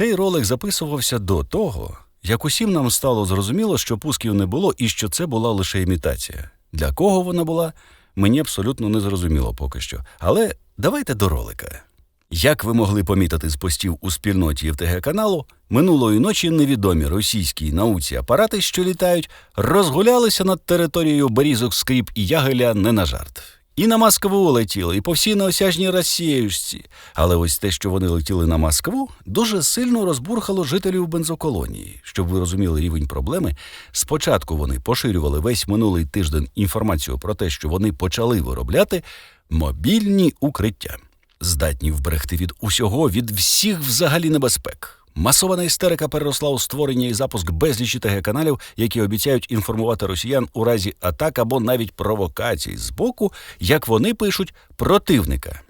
Цей ролик записувався до того, як усім нам стало зрозуміло, що пусків не було і що це була лише імітація. Для кого вона була, мені абсолютно не зрозуміло поки що. Але давайте до ролика. Як ви могли помітити з постів у спільноті євтг каналу, минулої ночі невідомі російські науці апарати, що літають, розгулялися над територією Берізок, Скріп і Ягеля не на жарт. І на Москву летіли, і по всій неосяжній Росіюшці. Але ось те, що вони летіли на Москву, дуже сильно розбурхало жителів бензоколонії. Щоб ви розуміли рівень проблеми, спочатку вони поширювали весь минулий тиждень інформацію про те, що вони почали виробляти мобільні укриття, здатні вберегти від усього, від всіх взагалі небезпек. Масована істерика переросла у створення і запуск безлічі ТГ-каналів, які обіцяють інформувати росіян у разі атак або навіть провокацій з боку, як вони пишуть, противника.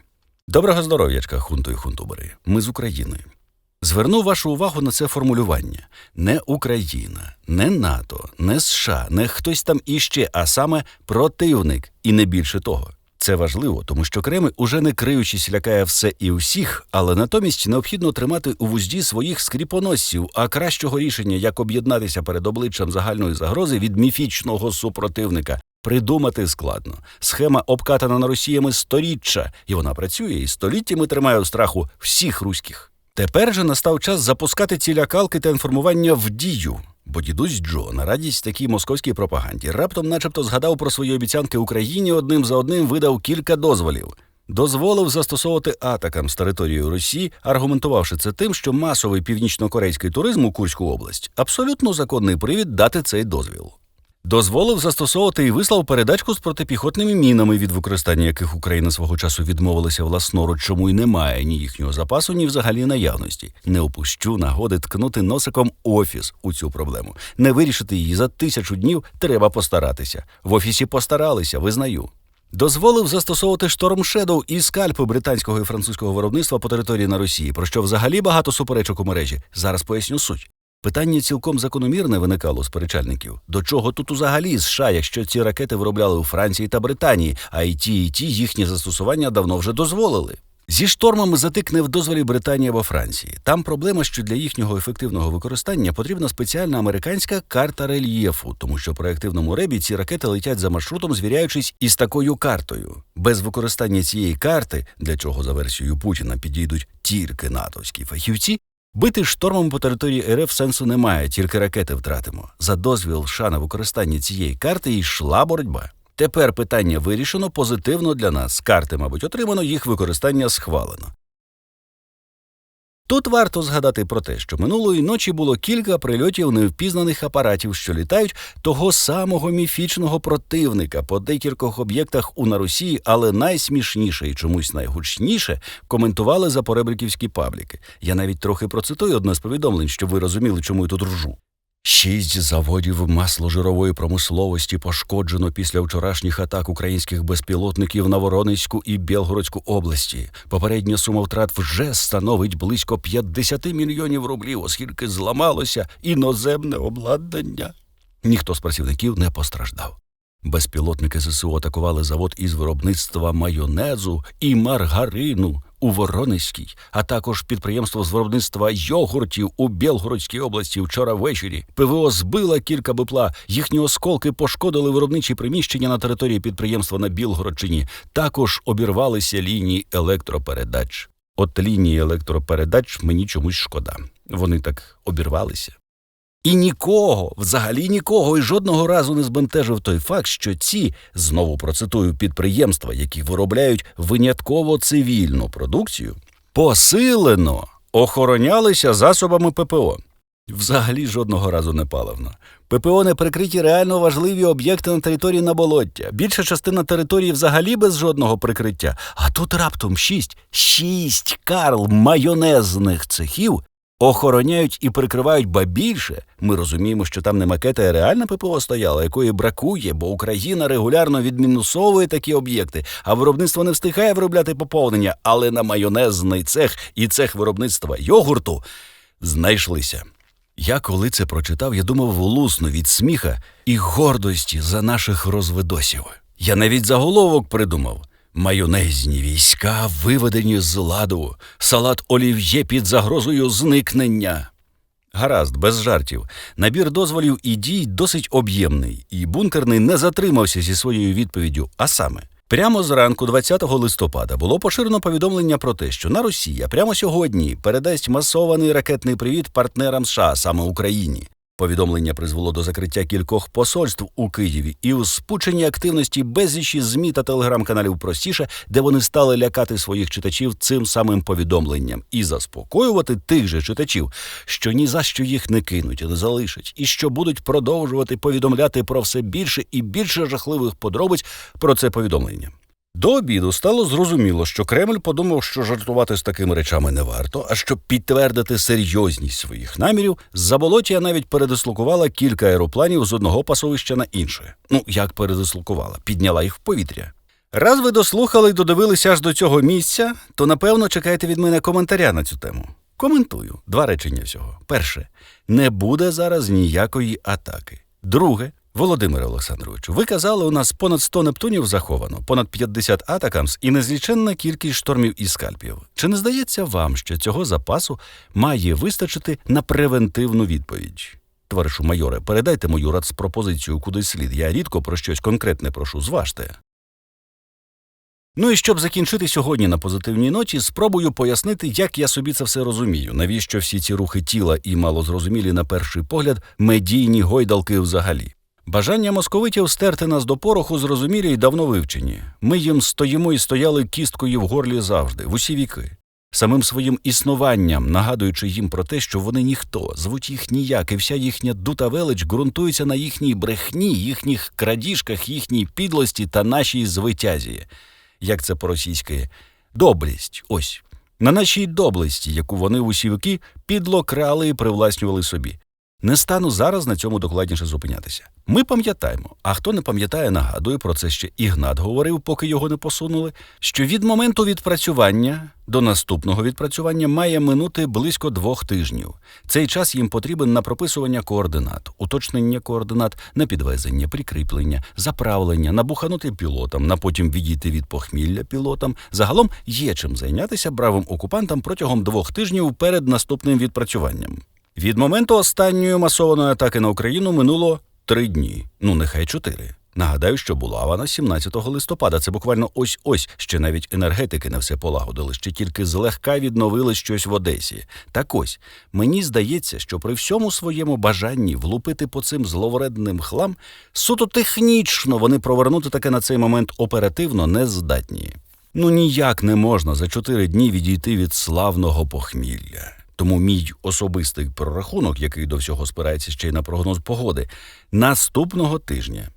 Доброго здоров'ячка, хунту і хунтубери. Ми з України. Зверну вашу увагу на це формулювання: не Україна, не НАТО, не США, не хтось там іще, а саме противник, і не більше того. Це важливо, тому що Кремль, уже не криючись, лякає все і усіх, але натомість необхідно тримати у вузді своїх скріпоносців, а кращого рішення, як об'єднатися перед обличчям загальної загрози від міфічного супротивника, придумати складно. Схема обкатана на Росіями сторіччя, і вона працює і століттями тримає у страху всіх руських. Тепер же настав час запускати ці лякалки та інформування в дію. Бо дідусь Джо на радість такій московській пропаганді раптом, начебто, згадав про свої обіцянки Україні одним за одним видав кілька дозволів. Дозволив застосовувати атакам з території Росії, аргументувавши це тим, що масовий північнокорейський туризм у Курську область абсолютно законний привід дати цей дозвіл. Дозволив застосовувати і вислав передачку з протипіхотними мінами, від використання яких Україна свого часу відмовилася власноруч, чому й немає ні їхнього запасу, ні взагалі наявності. Не опущу нагоди ткнути носиком офіс у цю проблему. Не вирішити її за тисячу днів треба постаратися. В офісі постаралися, визнаю. Дозволив застосовувати шторм Shadow і скальпи британського і французького виробництва по території на Росії, про що взагалі багато суперечок у мережі. Зараз поясню суть. Питання цілком закономірне виникало у сперечальників. До чого тут взагалі США, якщо ці ракети виробляли у Франції та Британії, а і ті, і ті їхні застосування давно вже дозволили. Зі штормами затикне в дозволі Британії або Франції. Там проблема, що для їхнього ефективного використання потрібна спеціальна американська карта рельєфу, тому що при активному ребі ці ракети летять за маршрутом, звіряючись із такою картою. Без використання цієї карти, для чого за версією Путіна підійдуть тільки натовські фахівці, Бити штормом по території РФ сенсу немає, тільки ракети втратимо. За дозвіл США на використання цієї карти йшла боротьба. Тепер питання вирішено позитивно для нас. Карти, мабуть, отримано, їх використання схвалено. Тут варто згадати про те, що минулої ночі було кілька прильотів невпізнаних апаратів, що літають того самого міфічного противника по декількох об'єктах у на Росії, але найсмішніше і чомусь найгучніше коментували запоребриківські пабліки. Я навіть трохи процитую одне з повідомлень, щоб ви розуміли, чому я тут ржу. Шість заводів масложирової промисловості пошкоджено після вчорашніх атак українських безпілотників на Воронезьку і Білгородську області. Попередня сума втрат вже становить близько 50 мільйонів рублів, оскільки зламалося іноземне обладнання. Ніхто з працівників не постраждав. Безпілотники ЗСУ атакували завод із виробництва майонезу і маргарину у Воронезькій, а також підприємство з виробництва йогуртів у Білгородській області вчора ввечері. ПВО збила кілька бипла. Їхні осколки пошкодили виробничі приміщення на території підприємства на Білгородчині. Також обірвалися лінії електропередач. От лінії електропередач мені чомусь шкода. Вони так обірвалися. І нікого, взагалі нікого, і жодного разу не збентежив той факт, що ці, знову процитую, підприємства, які виробляють винятково цивільну продукцію, посилено охоронялися засобами ППО. Взагалі жодного разу не паливно. ППО не прикриті реально важливі об'єкти на території наболоття. Більша частина території взагалі без жодного прикриття. А тут раптом шість, шість карл майонезних цехів охороняють і прикривають, ба більше. Ми розуміємо, що там не макета, а реальна ППО стояла, якої бракує, бо Україна регулярно відмінусовує такі об'єкти, а виробництво не встигає виробляти поповнення, але на майонезний цех і цех виробництва йогурту знайшлися. Я коли це прочитав, я думав лусну від сміха і гордості за наших розвидосів. Я навіть заголовок придумав. Майонезні війська виведені з ладу, салат олів'є під загрозою зникнення. Гаразд, без жартів. Набір дозволів і дій досить об'ємний, і бункерний не затримався зі своєю відповіддю. А саме, прямо зранку, 20 листопада, було поширено повідомлення про те, що на Росія прямо сьогодні передасть масований ракетний привіт партнерам США, саме Україні. Повідомлення призвело до закриття кількох посольств у Києві і у спученні активності безлічі змі та телеграм-каналів простіше, де вони стали лякати своїх читачів цим самим повідомленням і заспокоювати тих же читачів, що ні за що їх не кинуть і не залишать, і що будуть продовжувати повідомляти про все більше і більше жахливих подробиць про це повідомлення. До обіду стало зрозуміло, що Кремль подумав, що жартувати з такими речами не варто, а щоб підтвердити серйозність своїх намірів, Заболотія навіть передислокувала кілька аеропланів з одного пасовища на інше. Ну, як передислокувала, підняла їх в повітря. Раз ви дослухали і додивилися аж до цього місця, то напевно чекаєте від мене коментаря на цю тему. Коментую два речення всього. Перше, не буде зараз ніякої атаки. Друге, Володимире Олександровичу, ви казали, у нас понад 100 Нептунів заховано, понад 50 атакамс і незліченна кількість штормів і скальпів. Чи не здається вам, що цього запасу має вистачити на превентивну відповідь? Товаришу майоре, передайте мою рацпропозицію куди слід. Я рідко про щось конкретне прошу, зважте. Ну і щоб закінчити сьогодні на позитивній ноті, спробую пояснити, як я собі це все розумію, навіщо всі ці рухи тіла і малозрозумілі на перший погляд медійні гойдалки взагалі. Бажання московитів стерти нас до пороху зрозумілі й давно вивчені. Ми їм стоїмо і стояли кісткою в горлі завжди, в усі віки. Самим своїм існуванням, нагадуючи їм про те, що вони ніхто, звуть їх ніяк, і вся їхня дута велич ґрунтується на їхній брехні, їхніх крадіжках, їхній підлості та нашій звитязі. Як це по-російськи? Доблість. Ось. На нашій доблесті, яку вони усі віки підло крали і привласнювали собі. Не стану зараз на цьому докладніше зупинятися. Ми пам'ятаємо, а хто не пам'ятає, нагадую про це ще Ігнат говорив, поки його не посунули, що від моменту відпрацювання до наступного відпрацювання має минути близько двох тижнів. Цей час їм потрібен на прописування координат, уточнення координат, на підвезення, прикріплення, заправлення, набуханути пілотам, на потім відійти від похмілля пілотам. Загалом є чим зайнятися бравим окупантам протягом двох тижнів перед наступним відпрацюванням. Від моменту останньої масованої атаки на Україну минуло три дні, ну нехай чотири. Нагадаю, що була вона 17 листопада. Це буквально ось ось ще навіть енергетики не все полагодили, ще тільки злегка відновили щось в Одесі. Так ось мені здається, що при всьому своєму бажанні влупити по цим зловредним хлам суто технічно вони провернути таке на цей момент оперативно не здатні. Ну ніяк не можна за чотири дні відійти від славного похмілля. Тому мій особистий прорахунок, який до всього спирається ще й на прогноз погоди, наступного тижня.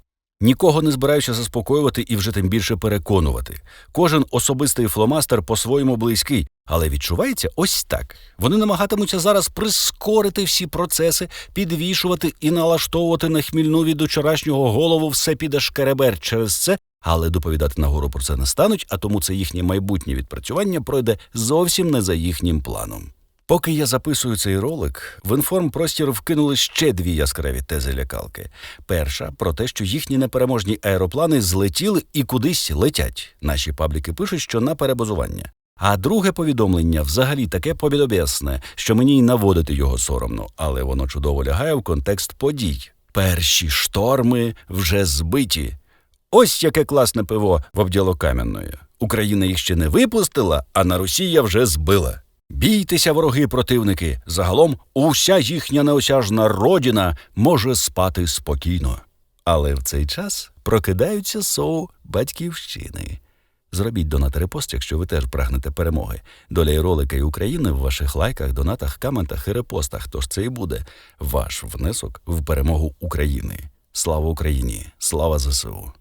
Нікого не збираюся заспокоювати і вже тим більше переконувати. Кожен особистий фломастер по-своєму близький, але відчувається ось так. Вони намагатимуться зараз прискорити всі процеси, підвішувати і налаштовувати на хмільну від учорашнього голову все піде шкеребер через це, але доповідати нагору про це не стануть, а тому це їхнє майбутнє відпрацювання пройде зовсім не за їхнім планом. Поки я записую цей ролик, в інформпростір вкинули ще дві яскраві тези лякалки. Перша про те, що їхні непереможні аероплани злетіли і кудись летять. Наші пабліки пишуть, що на перебазування. А друге повідомлення взагалі таке побідобесне, що мені й наводити його соромно, але воно чудово лягає в контекст подій. Перші шторми вже збиті. Ось яке класне пиво в обділо кам'яною. Україна їх ще не випустила, а на Росія вже збила. Бійтеся, вороги противники. Загалом уся їхня неосяжна родина може спати спокійно. Але в цей час прокидаються соу батьківщини. Зробіть донат репост, якщо ви теж прагнете перемоги. Доля і ролика і України в ваших лайках, донатах, коментах і репостах. Тож це і буде ваш внесок в перемогу України. Слава Україні! Слава ЗСУ!